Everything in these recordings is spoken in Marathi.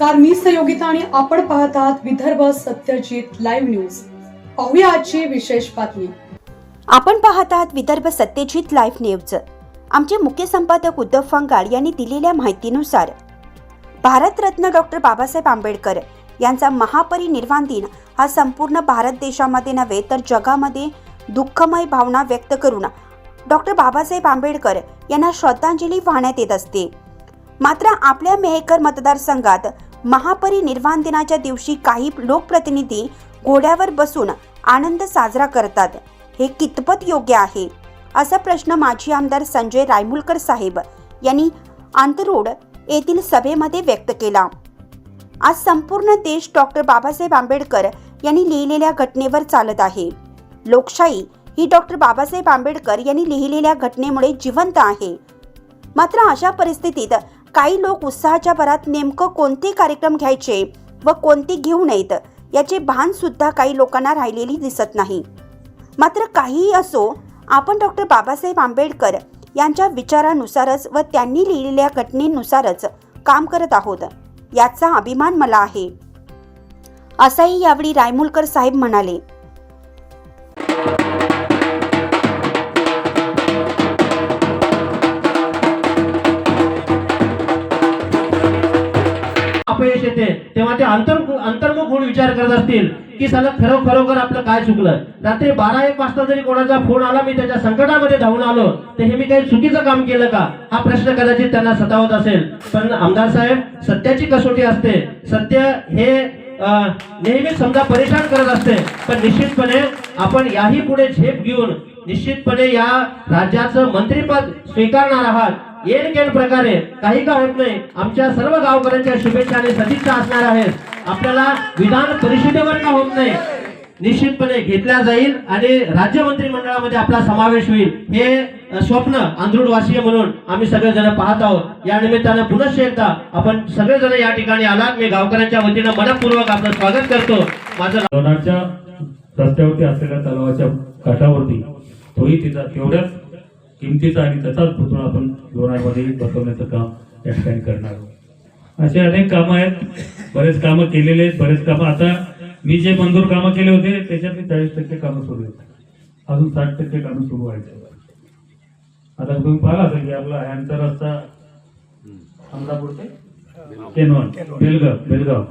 नमस्कार मी सहयोगिता आणि आपण पाहत आहात विदर्भ सत्यजित लाईव्ह न्यूज. पाहूया आजची विशेष बातमी. आपण पाहत आहात विदर्भ सत्यजित लाईव्ह न्यूज. आमचे मुख्य संपादक उद्धव फंगाड यांनी दिलेल्या माहितीनुसार भारतरत्न डॉक्टर बाबासाहेब आंबेडकर यांचा महापरिनिर्वाण दिन हा संपूर्ण भारत देशामध्ये नव्हे तर जगामध्ये दुःखमय भावना व्यक्त करून डॉक्टर बाबासाहेब आंबेडकर यांना श्रद्धांजली वाहण्यात येत असते. मात्र आपल्या मेहकर मतदारसंघात महापरिनिर्वाण दिनाच्या दिवशी काही लोकप्रतिनिधी घोड्यावर बसून आनंद साजरा करतात. हे कितपत योग्य आहे? असा प्रश्न माजी आमदार संजय रायमुलकर साहेब यांनी आंतरोड येथील सभेमध्ये व्यक्त केला. आज संपूर्ण देश डॉक्टर बाबासाहेब आंबेडकर यांनी लिहिलेल्या घटनेवर चालत आहे. लोकशाही ही डॉक्टर बाबासाहेब आंबेडकर यांनी लिहिलेल्या घटनेमुळे जिवंत आहे. मात्र अशा परिस्थितीत काही लोक उत्साहाच्या भरात नेमकं कोणते कार्यक्रम घ्यायचे व कोणते घेऊ नयेत याचे भान सुद्धा काही लोकांना राहिलेली दिसत नाही. मात्र काहीही असो आपण डॉक्टर बाबासाहेब आंबेडकर यांच्या विचारानुसारच व त्यांनी लिहिलेल्या घटनेनुसारच काम करत आहोत याचा अभिमान मला आहे. असाही यावेळी रायमुलकर साहेब म्हणाले अपयश येते तेव्हा ते अंतर अंतर्मुख होऊन विचार करत असतील की साला खरो खरोखर आपलं काय चुकलं? रात्री बारा एक वाजता जरी कोणाचा फोन आला मी त्याच्या संकटामध्ये धावून आलो तर हे मी काही चुकीचं काम केलं का? हा प्रश्न कदाचित त्यांना सतावत असेल. पण आमदार साहेब सत्याची कसोटी असते. सत्य हे नेहमीच समजा परेशान करत असते. पण निश्चितपणे आपण याही पुढे झेप घेऊन निश्चितपणे या राज्याचं मंत्रिपद स्वीकारणार आहात. येन केन प्रकारे काही का होत नाही. आमच्या सर्व गावकऱ्यांच्या शुभेच्छा आणि सदिच्छा असणार आहेत. आपल्याला विधान परिषदेवर का होत नाही? निश्चितपणे घेतल्या जाईल आणि राज्य मंत्रिमंडळामध्ये आपला समावेश होईल. हे स्वप्न आंध्रुडवासीय म्हणून आम्ही सगळेजण पाहत आहोत. या निमित्तानं पुनश्च एकदा आपण सगळेजण या ठिकाणी आलात. मी गावकऱ्यांच्या वतीनं मनपूर्वक आपलं स्वागत करतो. माझं लोणारच्या रस्त्यावरती असलेल्या तलावाच्या काठावरती तोही तिचा तेवढ्याच किमतीचा आणि त्याचाच पुतळा आपण लोणारमध्ये बसवण्याचं काम या ठिकाणी करणार आहोत. असे अनेक कामं आहेत. बरेच कामं केलेले आहेत. बरेच कामं आता मी जे मंजूर कामं केले होते त्याच्यातली चाळीस टक्के कामं सुरू आहेत. अजून साठ टक्के कामं सुरू व्हायचे. आता तुम्ही पाहिला असेल की आपला ह्यांचा रस्ता अमरापूर ते केनवन बेलगाव बेलगाव.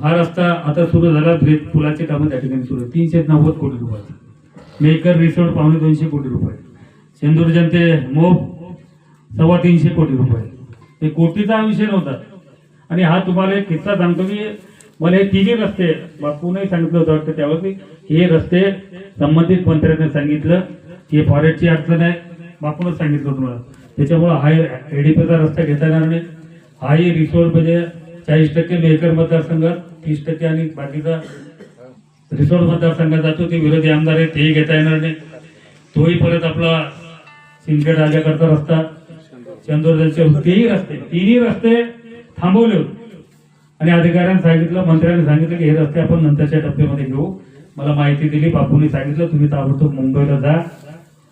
हा रस्ता आता सुरू झाला. पुलाचे कामं त्या ठिकाणी सुरू. तीनशे नव्वद कोटी रुपयाचे. मेकर रिसोर्ट पावणे दोनशे कोटी रुपये. शेंदूर जनते मोप सव्वा तीनशे कोटी रुपये. हे कोटीचा विषय नव्हता. आणि हा तुम्हाला एक किस्सा सांगतो की मला हे तिन्ही रस्ते बापूनही सांगितलं होतं वाटतं त्यावेळी की हे रस्ते संबंधित मंत्र्यांनी सांगितलं. की हे फॉरेस्टची अडचण आहे. बापूनच सांगितलं होतं मला. त्याच्यामुळं हा एडीपीचा रस्ता घेता येणार नाही. हाही रिसोर्ट म्हणजे चाळीस टक्के मेहकर मतदारसंघात तीस टक्के आणि बाकीचा रिसोर्ट मतदारसंघात जातो. ते विरोधी आमदार आहेत तेही घेता येणार नाही. तोही परत आपला सिंदखेड राजाकडचा रस्ता चंदोरदलचे तेही रस्ते तिन्ही रस्ते थांबवले होते. आणि अधिकाऱ्यांनी सांगितलं मंत्र्यांनी सांगितलं की हे रस्ते आपण नंतरच्या टप्प्यामध्ये घेऊ. मला माहिती दिली बापूंनी सांगितलं तुम्ही ताबडतोब मुंबईला जा.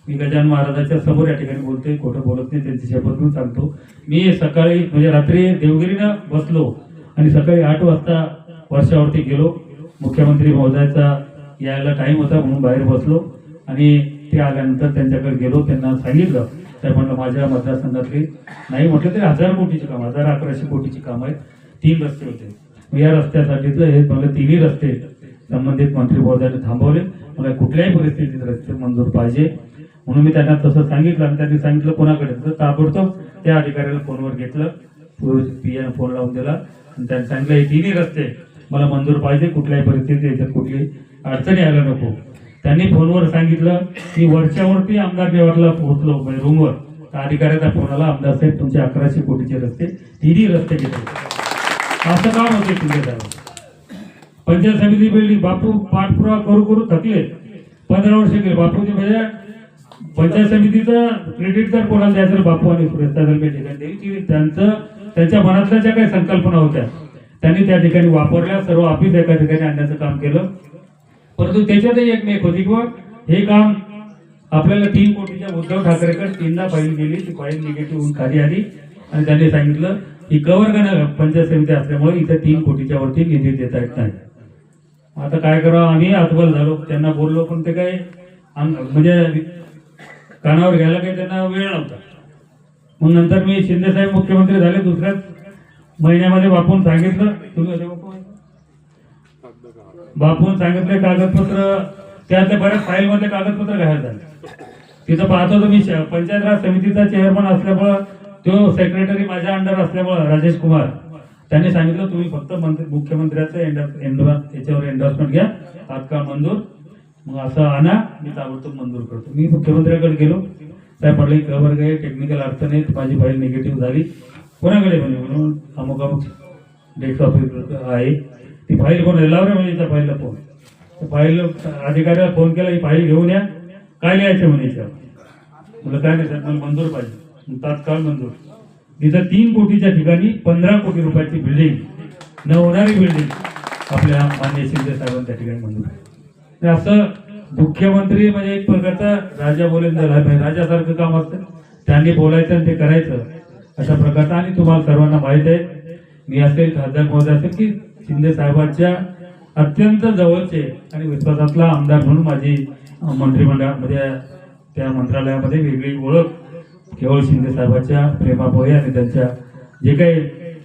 मी गजानन महाराजाच्या समोर या ठिकाणी बोलतोय खोटं बोलत नाही त्यांची शपथ घेऊन सांगतो. मी सकाळी म्हणजे रात्री देवगिरीनं बसलो आणि सकाळी आठ वाजता वर्षावरती गेलो. मुख्यमंत्री महोदयाचा यायला टाईम होता म्हणून बाहेर बसलो. आणि ते आल्यानंतर त्यांच्याकडे गेलो त्यांना सांगितलं. त्या म्हणलं माझ्या मतदारसंघातली नाही म्हटलं तरी हजार कोटीची काम हजार अकराशे कोटीची काम आहेत. तीन रस्ते होते. मग या रस्त्यासाठीच हे मला तिन्ही रस्ते संबंधित मंत्री महोदयाने थांबवले. मला कुठल्याही परिस्थितीत रस्ते मंजूर पाहिजे. म्हणून मी त्यांना तसं सांगितलं आणि त्यांनी सांगितलं कोणाकडे? तर ताबडतोब त्या अधिकाऱ्याला फोनवर घेतलं. पीएन फोन लावून दिला. आणि त्यांनी सांगितलं हे तिन्ही रस्ते मला मंजूर पाहिजे. कुठल्याही परिस्थितीत याच्यात कुठली अडचणी यायला नको. त्यांनी फोनवर सांगितलं की वरच्यावरती आमदार देवाला पोहोचलो म्हणजे रूमवर त्या अधिकाऱ्याचा फोन आला आमदार साहेब तुमचे अकराशे कोटीचे रस्ते तिन्ही रस्ते घेतले. असं काम होते तुमच्या पंचायत समिती बिल्डिंग बापू पाठपुरावा करू करू थकले. पंधरा वर्ष गेले बापूचे म्हणजे पंचायत समितीचा क्रेडिट जर कोणाला द्यायचं तर बापू आणि सुरेश दरम्यान ठिकाणी देईल की त्यांचं त्यांच्या मनातल्या ज्या काही संकल्पना होत्या त्यांनी त्या ठिकाणी वापरल्या सर्व ऑफिस एका ठिकाणी आणण्याचं काम केलं. परंतु त्याच्यातही एक मेक होती किंवा हे काम आपल्याला तीन कोटीच्या उद्धव ठाकरेकडे तीनदा फाईल गेली ती फाईल निगेटिव्ह होऊन खाली आली. आणि त्यांनी सांगितलं की कवर करणं पंचायत समिती असल्यामुळे इथे तीन कोटीच्या वरती निधी देता येत नाही. आता काय करावं? आम्ही अतबल झालो. त्यांना बोललो पण ते काय म्हणजे कानावर घ्यायला काही त्यांना वेळ नव्हता. मग नंतर मी शिंदेसाहेब मुख्यमंत्री झाले दुसऱ्याच महिन्यामध्ये बापून सांगितलं तुम्ही होते बापून सांगितले कागदपत्र त्यातले बऱ्याच फाईल मधले कागदपत्र गायब झाले तिथं पाहतो तुम्ही श- पंचायत राज समितीचा चेअरमन असल्यामुळं तो सेक्रेटरी माझ्या अंडर असल्यामुळं राजेश कुमार. त्यांनी सांगितलं तुम्ही फक्त मंत्री मुख्यमंत्र्याचं याच्यावर एन्डॉर्समेंट घ्या. तात्काळ मंजूर. मग असं आणा मी ताबडतोब मंजूर करतो. मी मुख्यमंत्र्याकडे गेलो. साहेब म्हटलं खबर कवर गे टेक्निकल अडचण आहे माझी फाईल निगेटिव्ह झाली. कोणाकडे म्हणे? म्हणून अमुक अमुक डेस्क ऑफिस आहे. ती फाईल कोण लावरे म्हणजे त्या फाईलला फोन. फाईल अधिकाऱ्याला फोन केला ही फाईल घेऊन या. काय लिहायचं म्हणे याच्यावर मला काय नाही साहेब मला मंजूर पाहिजे. तात्काळ मंजूर. तिथं तीन कोटीच्या ठिकाणी पंधरा कोटी रुपयाची बिल्डिंग न होणारी बिल्डिंग आपल्या मान्य शिंदे साहेबांनी त्या ठिकाणी मंजूर केली. तर असं मुख्यमंत्री म्हणजे एक प्रकारचा राजा बोलेल राजा- राजासारखं काम असतं त्यांनी बोलायचं आणि ते करायचं अशा प्रकारचं. आणि तुम्हाला सर्वांना माहीत आहे मी असेल खासदार महोदय असेल की शिंदे साहेबांच्या अत्यंत जवळचे आणि विश्वासातला आमदार म्हणून माझी मंत्रिमंडळामध्ये त्या मंत्रालयामध्ये वेगळी ओळख केवळ शिंदे साहेबांच्या प्रेमापोहे आणि त्यांच्या जे काही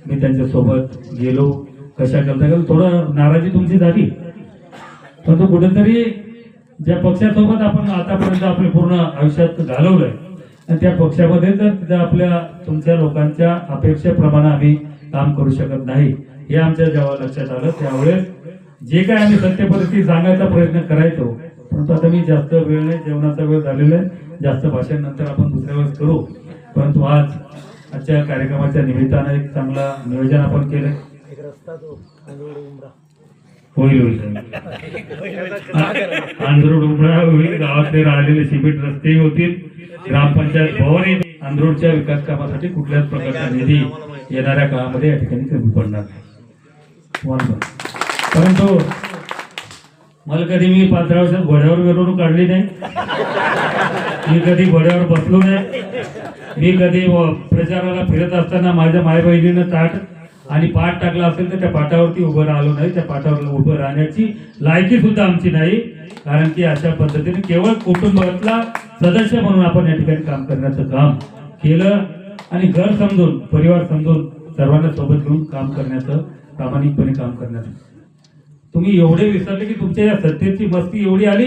मी त्यांच्यासोबत गेलो कशा करता गेलो थोडं नाराजी तुमची झाली. परंतु कुठेतरी ज्या पक्षासोबत आपण आतापर्यंत आपले पूर्ण आयुष्यात घालवलंय आणि त्या पक्षामध्ये जर आपल्या तुमच्या लोकांच्या अपेक्षेप्रमाणे आम्ही काम करू शकत नाही हे आमच्या जेव्हा लक्षात आलं. त्यावेळेस जे काय आम्ही सत्य परिस्थिती सांगायचा प्रयत्न करायचो परंतु आता मी जास्त वेळ नाही जेवणाचा वेळ झालेला आहे. जास्त भाषण नंतर आपण दुसऱ्या वेळेस करू. परंतु आज आजच्या कार्यक्रमाच्या निमित्तानं एक चांगला नियोजन आपण केलं. होईल होईल. आंध्रोड उमरा होईल. गावातले राहिलेले सिमेंट रस्तेही होतील. ग्रामपंचायत भवन येईल. आंध्रोडच्या विकास कामासाठी कुठल्याच प्रकारचा निधी येणाऱ्या काळामध्ये या ठिकाणी कमी पडणार नाही. तुम्हाला परंतु मला कधी मी पंधरा घोड्यावर मिरवणूक काढली नाही. मी कधी घोड्यावर बसलो नाही. मी कधी प्रचाराला फिरत असताना माझ्या माय बहिणीनं ताट आणि पाठ टाकला असेल तर त्या पाठावरती उभं राहिलो नाही. त्या पाठावर उभं राहण्याची लायकी सुद्धा आमची नाही. कारण की अशा पद्धतीने केवळ कुटुंबातला सदस्य म्हणून आपण या ठिकाणी काम करण्याचं काम केलं आणि घर समजून परिवार समजून सर्वांना सोबत घेऊन काम करण्याचं प्रामाणिकपणे काम करण्यात तुम्ही एवढे विसरले की तुमच्या या सत्तेची मस्ती एवढी आली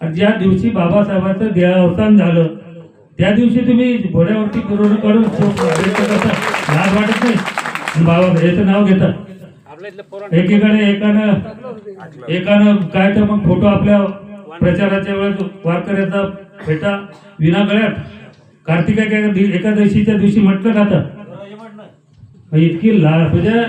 आणि ज्या दिवशी बाबासाहेबांचं देहावसान झालं त्या दिवशी तुम्ही घोड्यावरती करून करून लाज वाटत नाही. बाबा याचं नाव घेतात एकीकडे एकानं एकानं काय तर मग फोटो आपल्या प्रचाराच्या वेळेस वारकऱ्याचा फेटा विना गळ्यात कार्तिका एकादशीच्या दिवशी म्हटलं जातं. इतकी ला म्हणजे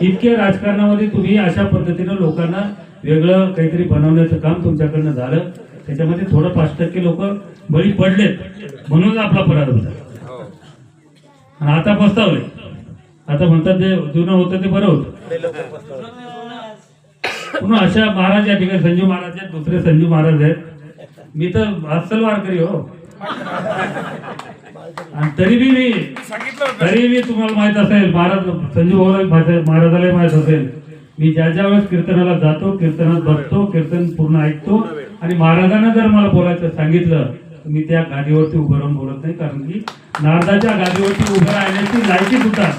इतक्या राजकारणामध्ये तुम्ही अशा पद्धतीनं लोकांना वेगळं काहीतरी बनवण्याचं काम तुमच्याकडनं झालं. त्याच्यामध्ये थोडं पाच टक्के लोक बळी पडलेत. म्हणून आपला पराभव झाला. आणि आता पस्तावले. आता म्हणतात जे जुनं होतं ते बरं होतं. पुन्हा अशा महाराज या ठिकाणी संजू महाराज आहेत दुसरे संजू महाराज आहेत. मी तर अस्सल वारकरी हो. आणि तरी बी मी तरी मी तुम्हाला माहीत असेल महाराज संजू भाऊ महाराजाला माहीत असेल. मी ज्या ज्या वेळेस कीर्तनाला जातो कीर्तनात बसतो कीर्तन पूर्ण ऐकतो आणि महाराजांना जर मला बोलायचं सांगितलं तर मी त्या गादीवरती उभं राहून बोलत नाही कारण की नारदाच्या गादीवरती उभं राहण्याची लायकी सुद्धा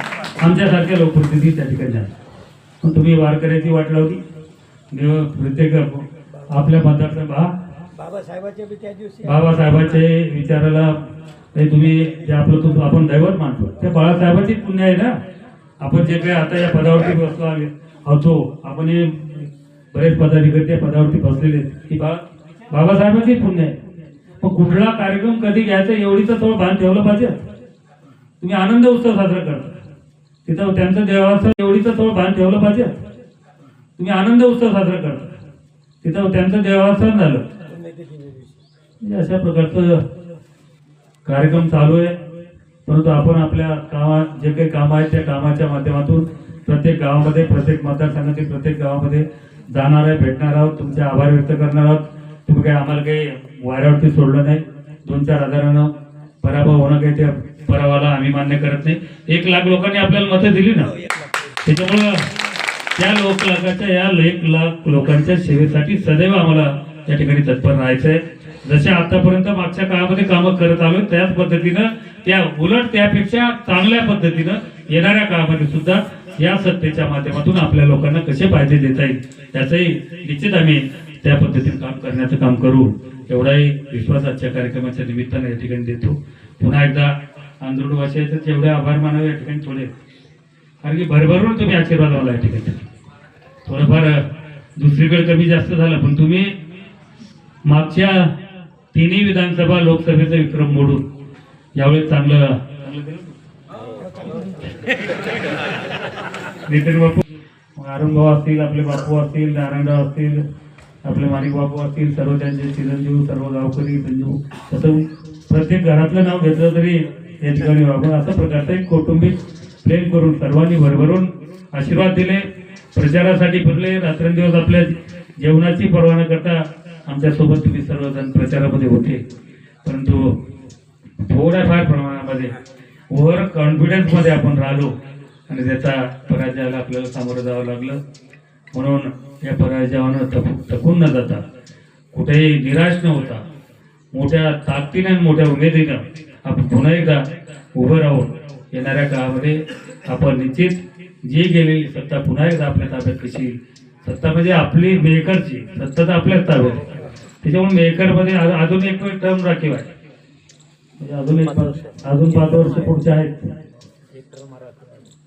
आमच्यासारख्या लोकप्रतिनिधी त्या ठिकाणी आहे. पण तुम्ही वारकऱ्याची वाट लावली. देव प्रत्येक आपल्या मतदारसंघ हा बाबासाहेबांच्या बी त्या दिवशी बाबासाहेबांचे विचाराला ते तुम्ही जे आपलं तुम आपण दैवत मानतो. ते बाळासाहेबांची पुण्य आहे ना. आपण जे काही आता या पदावरती बसलो आहे होतो आपण हे बरेच पदाधिकारी त्या पदावरती बसलेले आहेत. की बा बाबासाहेबांची पुण्य आहे. मग कुठला कार्यक्रम कधी घ्यायचा एवढीच थोडं भान ठेवलं पाहिजे. तुम्ही आनंद उत्सव साजरा करता तिथं त्यांचं देवाचं एवढीच थोडं भान ठेवलं पाहिजे. तुम्ही आनंद उत्सव साजरा करता तिथं त्यांचं देवाचं झालं. म्हणजे अशा प्रकारचं कार्यक्रम चालू आहे. परंतु आपण आपल्या कामा जे काही कामं आहेत त्या कामाच्या माध्यमातून प्रत्येक गावामध्ये प्रत्येक मतदारसंघातील प्रत्येक गावामध्ये जाणार आहे भेटणार आहोत. तुमचे आभार व्यक्त करणार आहोत. तुम्ही काही आम्हाला काही वाऱ्यावरती सोडलं नाही. दोन चार हजारानं पराभव होणं काही त्या पराभवाला आम्ही मान्य करत नाही. एक लाख लोकांनी आपल्याला मतं दिली ना. त्याच्यामुळं त्या लोक लाखाच्या या एक लाख लोकांच्या सेवेसाठी सदैव आम्हाला या ठिकाणी तत्पर राहायचं आहे जसे आतापर्यंत मागच्या काळामध्ये कामं करत आलो त्याच पद्धतीनं त्या उलट त्यापेक्षा चांगल्या पद्धतीनं येणाऱ्या काळामध्ये सुद्धा या सत्तेच्या माध्यमातून आपल्या लोकांना कसे फायदे देता येईल याचंही निश्चित आम्ही त्या पद्धतीने काम करण्याचं काम करू. एवढाही विश्वास आजच्या कार्यक्रमाच्या निमित्तानं या ठिकाणी देतो. पुन्हा एकदा आंध्रवासियाचे जेवढे आभार मानावे या ठिकाणी थोडे. कारण की भरभरून तुम्ही आशीर्वाद आला या ठिकाणी. थोडंफार दुसरीकडे कमी जास्त झालं पण तुम्ही मागच्या तिन्ही विधानसभा लोकसभेचा विक्रम मोडून. यावेळी चांगलं नितीन बापू अरुण असतील आपले बापू असतील नारायणराव असतील आपले माणिक बापू असतील सर्व त्यांचे चिरंजीव सर्व गावकरी संजीव तसं प्रत्येक घरातलं नाव घेतलं तरी या ठिकाणी आपण अशा प्रकारचं एक कौटुंबिक प्रेम करून सर्वांनी भरभरून आशीर्वाद दिले प्रचारासाठी फिरले रात्रंदिवस आपल्या जेवणाची पर्वा न करता आमच्यासोबत तुम्ही सर्वजण प्रचारामध्ये होते. परंतु थोड्याफार प्रमाणामध्ये ओव्हर कॉन्फिडन्समध्ये आपण राहिलो आणि त्याचा पराजयाला आपल्याला सामोरं जावं लागलं. म्हणून या पराजयानं थकू थकून न जाता कुठेही निराश न होता मोठ्या ताकदीनं आणि मोठ्या उमेदीनं आपण पुन्हा एकदा उभं राहून येणाऱ्या काळामध्ये आपण निश्चित जी गेलेली सत्ता पुन्हा एकदा आपल्या ताब्यात कशी सत्ता म्हणजे आपली मेकरची सत्ता तर आपल्याच ताब्यात त्याच्यामुळे मेकरमध्ये अजून एक टर्म राखीव आहे. म्हणजे अजून एक अजून पाच वर्ष पुढचे आहेत.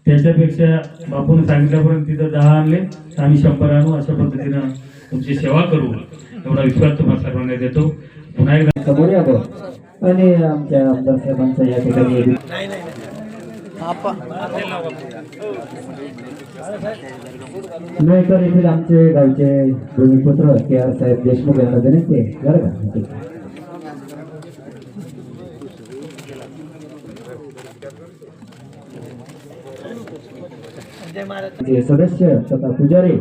त्याच्यापेक्षा बापून सांगितल्यापर्यंत तिथं दहा आणले. आम्ही शंभर आणू अशा पद्धतीनं तुमची सेवा करू. एवढा विश्वास तुम्हाला सर्वांना देतो. पुन्हा एकदा समोर यावं आणि आमच्या आमदार साहेबांचा या ठिकाणी मेकर येथील आमचे गावचे भूमिपुत्र के आर साहेब देशमुख यांना विनंती आहे बरं का? सदस्य तथा पुजारी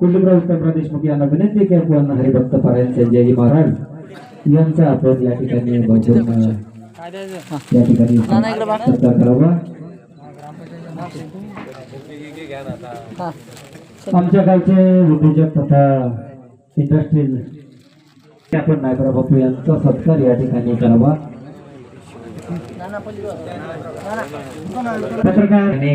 कुलदीपराव उत्तमराव देशमुख यांना विनंती की आपण हरिभक्त पारायण संजयजी महाराज यांचा आपण या ठिकाणी भजन या ठिकाणी करावा. आमच्या गावचे उद्योजक तथा इंडस्ट्रीज आपण नायबरा बापू यांचा सत्कार या ठिकाणी करावा. पत्रकार आणि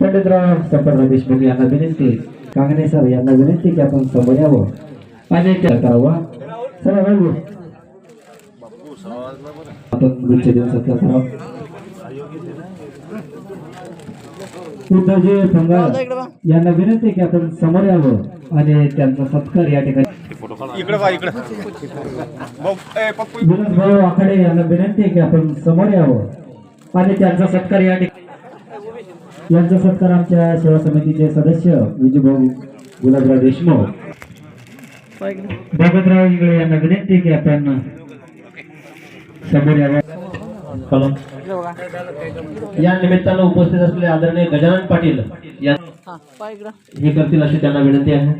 पंडितराव शंकरराव देशमुख यांना विनंती कांगणे सर यांना विनंती की आपण समोर यावं. आणि करावा चला राहू आपण देऊन सत्कार करावा उद्धवजी पंगार यांना विनंती की आपण समोर यावं आणि त्यांचा सत्कार या ठिकाणी. इकडे बा इकडे. भाऊ ए पप्पू. विनोद भाऊ यांना विनंती आहे की आपण समोर यावं आणि त्यांचा सत्कार या ठिकाणी. यांचा सत्कार आमच्या सेवा समितीचे सदस्य विजयभाऊ गुलाबराव देशमुख. भगतराव इंगळे यांना विनंती आहे की आपण समोर यावं. या निमित्तानं उपस्थित असलेले आदरणीय गजानन पाटील या हे करतील अशी त्यांना विनंती आहे.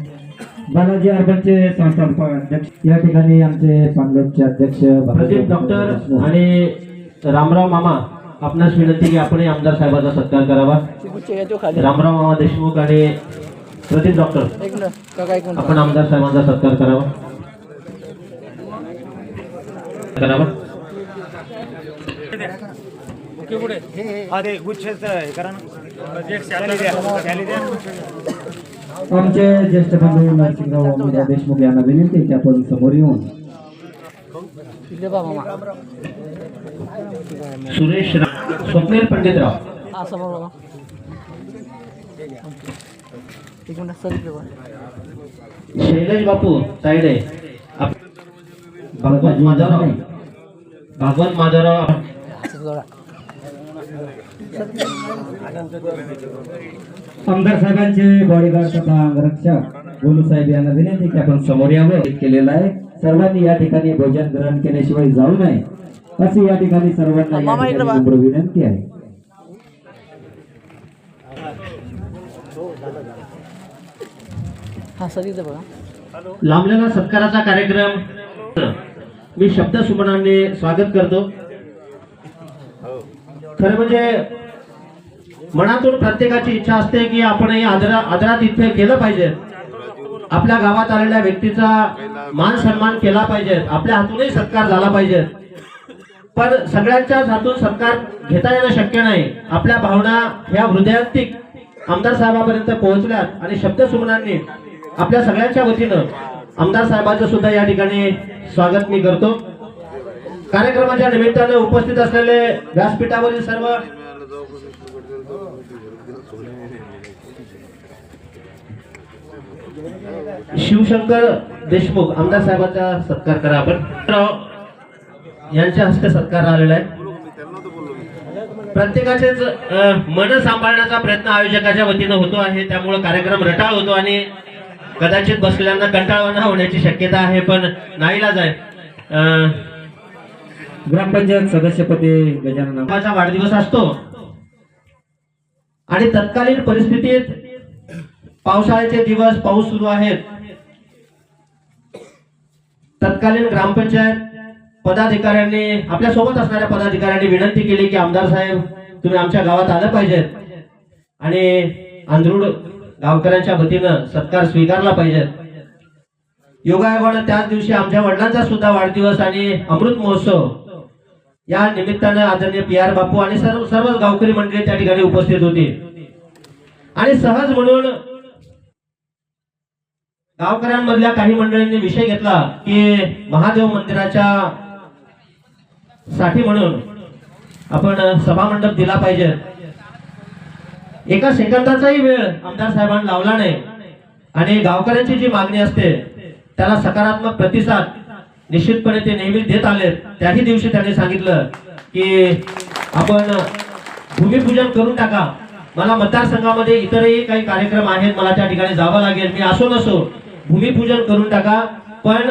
बालाजी अर्बनचे संस्थापक अध्यक्ष या ठिकाणी आमचे पांडवचे अध्यक्ष प्रदीप डॉक्टर आणि रामराव मामा आपणास विनंती की आपण आमदार साहेबांचा सत्कार करावा. रामराव मामा देशमुख आणि प्रदीप डॉक्टर आपण आमदार साहेबांचा सत्कार करावा. करावा. अरे गुच्छेच हे करा ना. खाली द्या, खाली द्या. आमचे ज्येष्ठ बंधू नरसिंहराव अमोलराव देशमुख यांना विनंती की आपण समोर येऊन सुरेश रा- स्वप्नील पंडितराव. शैलेश बापू तायडे. भागवत माधवराव. भागवत माधवराव आमदार साहेबांचे बॉडीगार्ड तथा अंगरक्षक गोलू साहेब यांना विनंती की आपण समोर यावं. केलेलं आहे. सर्वांनी या ठिकाणी भोजन ग्रहण केल्याशिवाय जाऊ नये. अशी या ठिकाणी सर्वांना विनंती आहे. लांबलेला सत्काराचा कार्यक्रम. मी शब्द सुमनाने स्वागत करतो. खरं म्हणजे मनातून प्रत्येकाची इच्छा असते की आपणही आदरा आदरात इथे केलं पाहिजे. आपल्या गावात आलेल्या व्यक्तीचा मान सन्मान केला पाहिजे. आपल्या हातूनही सत्कार झाला पाहिजे. पण सगळ्यांच्याच हातून सत्कार घेता येणं शक्य नाही. आपल्या भावना ह्या हृदयांतिक आमदार साहेबांपर्यंत पोहोचल्यात आणि शब्द सुमनांनी आपल्या सगळ्यांच्या वतीनं आमदार साहेबांचं सुद्धा या ठिकाणी स्वागत मी करतो. कार्यक्रमाच्या निमित्ताने उपस्थित असलेले व्यासपीठावरील सर्व शिवशंकर देशमुख आमदार साहेबांचा सत्कार करा आपण. यांच्या हस्ते सत्कार आलेला आहे. प्रत्येकाचेच मन सांभाळण्याचा प्रयत्न आयोजकाच्या वतीनं होतो आहे. त्यामुळे कार्यक्रम रटाळ होतो आणि कदाचित बसलेल्यांना कंटाळवाना होण्याची शक्यता आहे पण नाहीलाच आहे. ग्रामपंचायत सदस्यपदी गजानन वाढदिवस असतो. आणि तत्कालीन परिस्थितीत पावसाळ्याचे दिवस पाऊस सुरू आहेत. तत्कालीन ग्रामपंचायत पदाधिकाऱ्यांनी आपल्यासोबत असणाऱ्या पदाधिकाऱ्यांनी विनंती केली की आमदार साहेब तुम्ही आमच्या गावात आलं पाहिजेत आणि आंध्रुड गावकऱ्यांच्या वतीनं सत्कार स्वीकारला पाहिजे. योगायोगानं त्याच दिवशी आमच्या वडिलांचा सुद्धा वाढदिवस आणि अमृत महोत्सव या निमित्तानं आदरणीय पी आर बापू आणि सर्व सर्व गावकरी मंडळी त्या ठिकाणी उपस्थित होती. आणि सहज म्हणून गावकऱ्यांमधल्या काही मंडळींनी विषय घेतला की महादेव मंदिराच्या साठी म्हणून आपण सभा मंडप दिला पाहिजे. एका सेकंदाचाही वेळ आमदार साहेबांनी लावला नाही. आणि गावकऱ्यांची जी मागणी असते त्याला सकारात्मक प्रतिसाद निश्चितपणे ते नेहमी देत आले त्याही दिवशी त्यांनी सांगितलं की आपण भूमिपूजन करून टाका. मला मतदारसंघामध्ये इतरही काही कार्यक्रम आहेत. मला त्या ठिकाणी जावं लागेल. मी असो नसो भूमिपूजन करून टाका. पण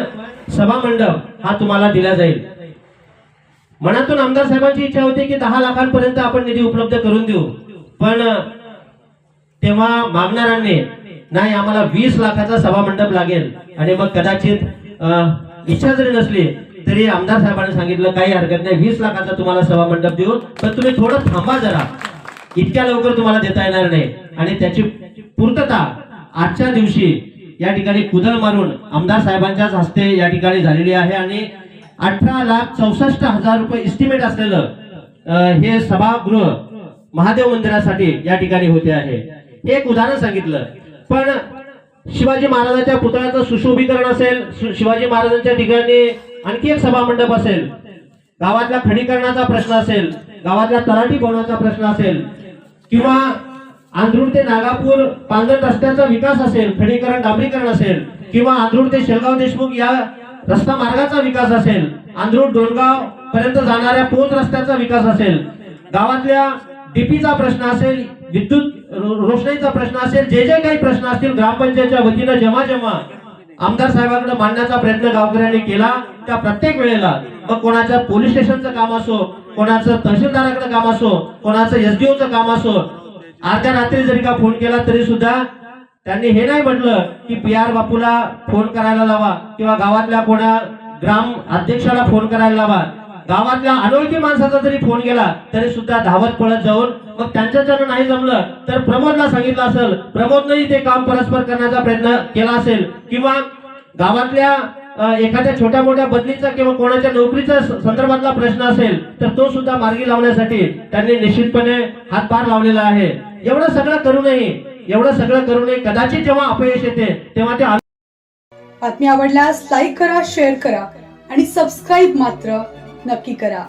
सभा मंडप हा तुम्हाला दिला जाईल. मनातून आमदार साहेबांची इच्छा होती की दहा लाखांपर्यंत आपण निधी उपलब्ध करून देऊ. पण तेव्हा मागणाऱ्यांनी नाही आम्हाला वीस लाखाचा सभा मंडप लागेल. आणि मग कदाचित इच्छा जरी नसली तरी आमदार साहेबांनी सांगितलं काही हरकत नाही वीस लाखाचा तुम्हाला सभा मंडप देऊ पण तुम्ही थोडं थांबा जरा. इतक्या लवकर तुम्हाला देता येणार नाही. आणि त्याची पूर्तता आजच्या दिवशी या ठिकाणी कुदळ मारून आमदार साहेबांच्याच हस्ते या ठिकाणी झालेली आहे. आणि अठरा लाख चौसष्ट हजार रुपये इस्टिमेट असलेलं हे सभागृह महादेव मंदिरासाठी या ठिकाणी होते आहे. हे एक उदाहरण सांगितलं. पण शिवाजी महाराजांच्या पुतळ्याचं सुशोभीकरण असेल शिवाजी महाराजांच्या ठिकाणी आणखी एक सभामंडप असेल. गावातल्या खडीकरणाचा प्रश्न असेल गावातल्या तलाठी भवनाचा प्रश्न असेल किंवा आंध्रूड ते नागापूर पांढर रस्त्याचा विकास असेल खडीकरण डांबरीकरण असेल किंवा आंध्रूड ते शेलगाव देशमुख या रस्ता मार्गाचा विकास असेल आंध्रूड डोणगाव पर्यंत जाणाऱ्या पोच रस्त्याचा विकास असेल गावातल्या डीपीचा प्रश्न असेल विद्युत रो- रोषणाईचा प्रश्न असेल जे जे काही प्रश्न असतील ग्रामपंचायतच्या वतीनं जेव्हा जेव्हा आमदार साहेबांकडे मांडण्याचा प्रयत्न गावकऱ्यांनी केला त्या प्रत्येक वेळेला मग कोणाच्या पोलीस स्टेशनचं काम असो कोणाचं तहसीलदाराकडे काम असो कोणाचं एसडीओचं काम असो अर्ध्या रात्री जरी का फोन केला तरी सुद्धा त्यांनी हे नाही म्हटलं की पी आर बापूला फोन करायला लावा किंवा गावातल्या कोणा ग्राम अध्यक्षाला फोन करायला लावा. गावातल्या अनोळखी माणसाचा जरी फोन गेला तरी सुद्धा धावत पळत जाऊन मग त्यांच्याच्यानं नाही जमलं तर प्रमोदला सांगितलं असेल प्रमोदनंही ते काम परस्पर करण्याचा प्रयत्न केला असेल. किंवा गावातल्या एखाद्या छोट्या मोठ्या बदलीचा किंवा कोणाच्या नोकरीचा संदर्भातला प्रश्न असेल तर तो सुद्धा मार्गी लावण्यासाठी त्यांनी निश्चितपणे हातभार लावलेला आहे. एवढं सगळं करूनही एवढं सगळं करूनही कदाचित जेव्हा अपयश येते तेव्हा ते बातमी आवडल्यास लाईक करा शेअर करा आणि सबस्क्राईब मात्र नक्की करा.